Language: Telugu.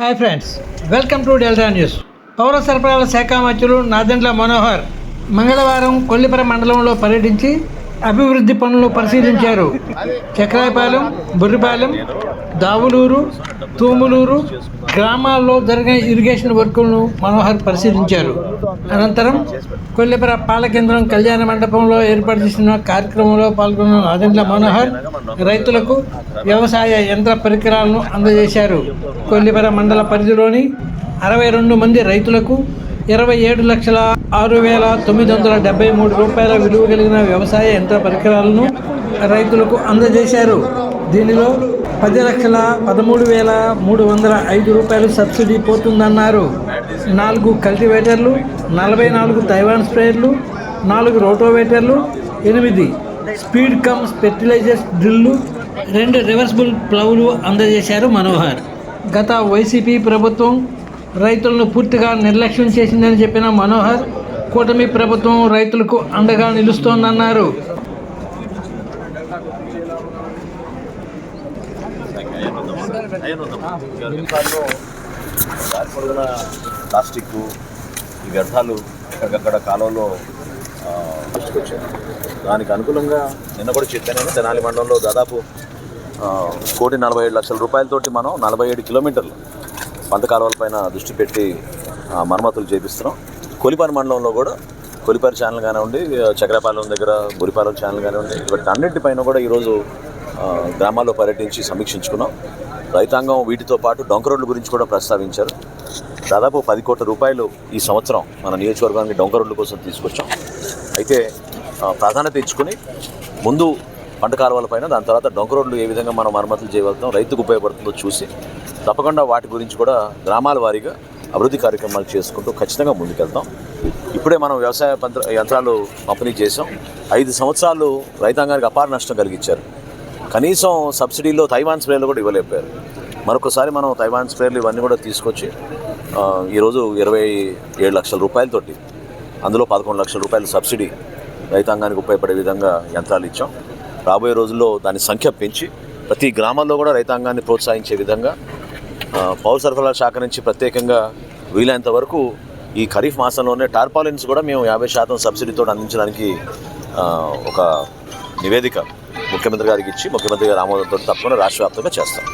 Hi friends welcome to Delta News. పౌర సరఫరాల శాఖ మంత్రులు నాదెండ్ల మనోహర్ మంగళవారం కొల్లిపర మండలంలో పర్యటించి అభివృద్ధి పనులు పరిశీలించారు. చక్రాయపాలెం బుర్రిపాలెం దావులూరు తూములూరు గ్రామాల్లో జరిగిన ఇరిగేషన్ వర్కులను మనోహర్ పరిశీలించారు. అనంతరం కొల్లిపర పాలకేంద్రం కళ్యాణ మండపంలో ఏర్పాటు చేసిన కార్యక్రమంలో పాల్గొన్న నాదెండ్ల మనోహర్ రైతులకు వ్యవసాయ యంత్ర పరికరాలను అందజేశారు. కొల్లిపర మండల పరిధిలోని అరవై రెండు మంది రైతులకు ఇరవై ఏడు లక్షల ఆరు వేల తొమ్మిది వందల డెబ్బై మూడు రూపాయల విలువ కలిగిన వ్యవసాయ యంత్ర పరికరాలను రైతులకు అందజేశారు. దీనిలో పది లక్షల పదమూడు వేల మూడు వందల ఐదు రూపాయలు సబ్సిడీ పోతుందన్నారు. నాలుగు కల్టివేటర్లు నలభై నాలుగు తైవాన్ స్ప్రేయర్లు నాలుగు రోటోవేటర్లు ఎనిమిది స్పీడ్ కమ్ ఫెర్టిలైజర్స్ డ్రిల్లు రెండు రివర్సిబుల్ ప్లౌలు అందజేశారు మనోహర్. గత వైసీపీ ప్రభుత్వం రైతులను పూర్తిగా నిర్లక్ష్యం చేసిందని చెప్పిన మనోహర్ కూటమి ప్రభుత్వం రైతులకు అండగా నిలుస్తోందన్నారు. ప్లాస్టిక్ ఈ వ్యర్థాలు అక్కడక్కడ కాలంలో దానికి అనుకూలంగా నిన్న కూడా చెప్పాను తెనాలి మండలంలో దాదాపు కోటి నలభై ఏడు లక్షల రూపాయలతోటి మనం నలభై ఏడు కిలోమీటర్లు పంట కాలువల పైన దృష్టి పెట్టి మరమ్మతులు చేపిస్తున్నాం. కొలిపారి మండలంలో కూడా కొలిపారి ఛానల్ కానివ్వండి చక్రపాలెం దగ్గర బురిపాలెం ఛానల్ కానివ్వండి ఇవన్నీ అన్నింటిపైన కూడా ఈరోజు గ్రామాల్లో పర్యటించి సమీక్షించుకున్నాం. రైతాంగం వీటితో పాటు డొంక రోడ్ల గురించి కూడా ప్రస్తావించారు. దాదాపు పది కోట్ల రూపాయలు ఈ సంవత్సరం మన నియోజకవర్గానికి డొంక రోడ్ల కోసం తీసుకొచ్చాం. అయితే ప్రాధాన్యత ఇచ్చుకొని ముందు పంట కాలువల పైన దాని తర్వాత డొంక రోడ్లు ఏ విధంగా మనం మరమ్మతులు చేయగలుగుతాం రైతుకు ఉపయోగపడుతుందో చూసి తప్పకుండా వాటి గురించి కూడా గ్రామాల వారీగా అభివృద్ధి కార్యక్రమాలు చేసుకుంటూ ఖచ్చితంగా ముందుకెళ్తాం. ఇప్పుడే మనం వ్యవసాయ పంత్ర యంత్రాలు పంపిణీ చేసాం ఐదు సంవత్సరాలు రైతాంగానికి అపార నష్టం కలిగించారు. కనీసం సబ్సిడీలో తైవాన్ స్ప్రేలు కూడా ఇవ్వలేకపోయారు. మరొకసారి మనం తైవాన్ స్ప్రేలు ఇవన్నీ కూడా తీసుకొచ్చి ఈరోజు ఇరవై ఏడు లక్షల రూపాయలతోటి అందులో పదకొండు లక్షల రూపాయల సబ్సిడీ రైతాంగానికి ఉపయోగపడే విధంగా యంత్రాలు ఇచ్చాం. రాబోయే రోజుల్లో దాని సంఖ్య పెంచి ప్రతి గ్రామాల్లో కూడా రైతాంగాన్ని ప్రోత్సహించే విధంగా పౌర సరఫరాల శాఖ నుంచి ప్రత్యేకంగా వీలైనంత వరకు ఈ ఖరీఫ్ మాసంలోనే టార్పాలిన్స్ కూడా మేము యాభై శాతం సబ్సిడీతో అందించడానికి ఒక నివేదిక ముఖ్యమంత్రి గారికి ఇచ్చి ముఖ్యమంత్రి గారి ఆమోదంతో తప్పకుండా రాష్ట్ర వ్యాప్తంగా చేస్తాం.